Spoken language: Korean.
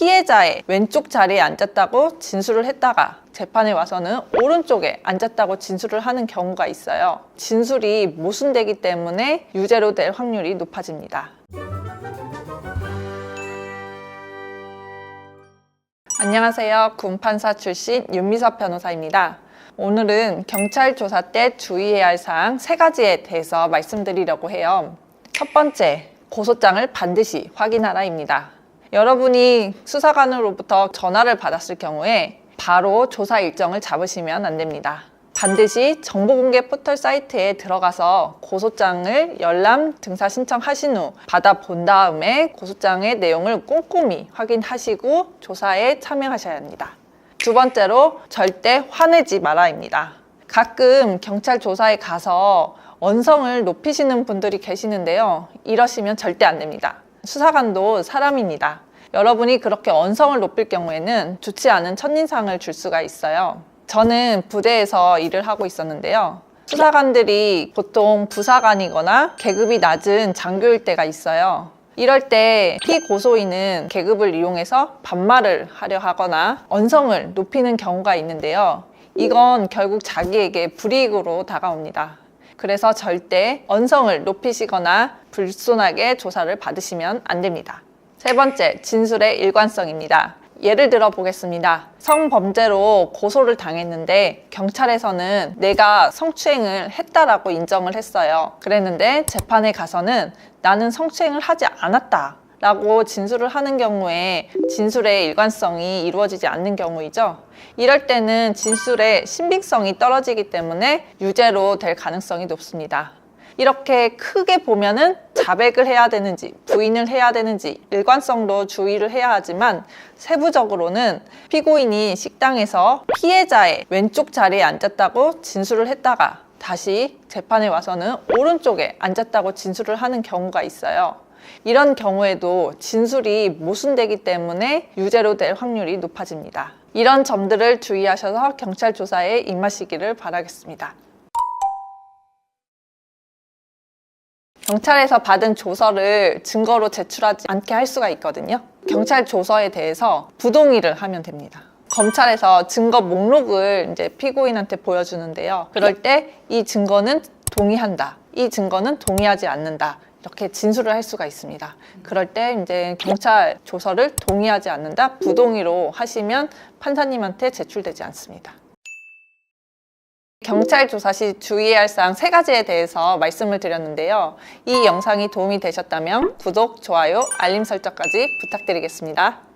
피해자의 왼쪽 자리에 앉았다고 진술을 했다가 재판에 와서는 오른쪽에 앉았다고 진술을 하는 경우가 있어요. 진술이 모순되기 때문에 유죄로 될 확률이 높아집니다. 안녕하세요. 군판사 출신 윤미섭 변호사입니다. 오늘은 경찰 조사 때 주의해야 할 사항 세 가지에 대해서 말씀드리려고 해요. 첫 번째, 고소장을 반드시 확인하라입니다. 여러분이 수사관으로부터 전화를 받았을 경우에 바로 조사 일정을 잡으시면 안 됩니다. 반드시 정보공개 포털 사이트에 들어가서 고소장을 열람 등사 신청하신 후 받아본 다음에 고소장의 내용을 꼼꼼히 확인하시고 조사에 참여하셔야 합니다. 두 번째로 절대 화내지 마라입니다. 가끔 경찰 조사에 가서 언성을 높이시는 분들이 계시는데요. 이러시면 절대 안 됩니다. 수사관도 사람입니다. 여러분이 그렇게 언성을 높일 경우에는 좋지 않은 첫인상을 줄 수가 있어요. 저는 부대에서 일을 하고 있었는데요. 수사관들이 보통 부사관이거나 계급이 낮은 장교일 때가 있어요. 이럴 때 피고소인은 계급을 이용해서 반말을 하려 하거나 언성을 높이는 경우가 있는데요. 이건 결국 자기에게 불이익으로 다가옵니다. 그래서 절대 언성을 높이시거나 불손하게 조사를 받으시면 안 됩니다. 세 번째, 진술의 일관성입니다. 예를 들어 보겠습니다. 성범죄로 고소를 당했는데 경찰에서는 내가 성추행을 했다라고 인정을 했어요. 그랬는데 재판에 가서는 나는 성추행을 하지 않았다. 라고 진술을 하는 경우에 진술의 일관성이 이루어지지 않는 경우이죠. 이럴 때는 진술의 신빙성이 떨어지기 때문에 유죄로 될 가능성이 높습니다. 이렇게 크게 보면은 자백을 해야 되는지 부인을 해야 되는지 일관성도 주의를 해야 하지만 세부적으로는 피고인이 식당에서 피해자의 왼쪽 자리에 앉았다고 진술을 했다가 다시 재판에 와서는 오른쪽에 앉았다고 진술을 하는 경우가 있어요. 이런 경우에도 진술이 모순되기 때문에 유죄로 될 확률이 높아집니다. 이런 점들을 주의하셔서 경찰 조사에 임하시기를 바라겠습니다. 경찰에서 받은 조서를 증거로 제출하지 않게 할 수가 있거든요. 경찰 조서에 대해서 부동의를 하면 됩니다. 검찰에서 증거 목록을 이제 피고인한테 보여주는데요. 그럴 때 이 증거는 동의한다. 이 증거는 동의하지 않는다. 이렇게 진술을 할 수가 있습니다. 그럴 때 이제 경찰 조서를 동의하지 않는다. 부동의로 하시면 판사님한테 제출되지 않습니다. 경찰 조사 시 주의해야 할 사항 세 가지에 대해서 말씀을 드렸는데요. 이 영상이 도움이 되셨다면 구독, 좋아요, 알림 설정까지 부탁드리겠습니다.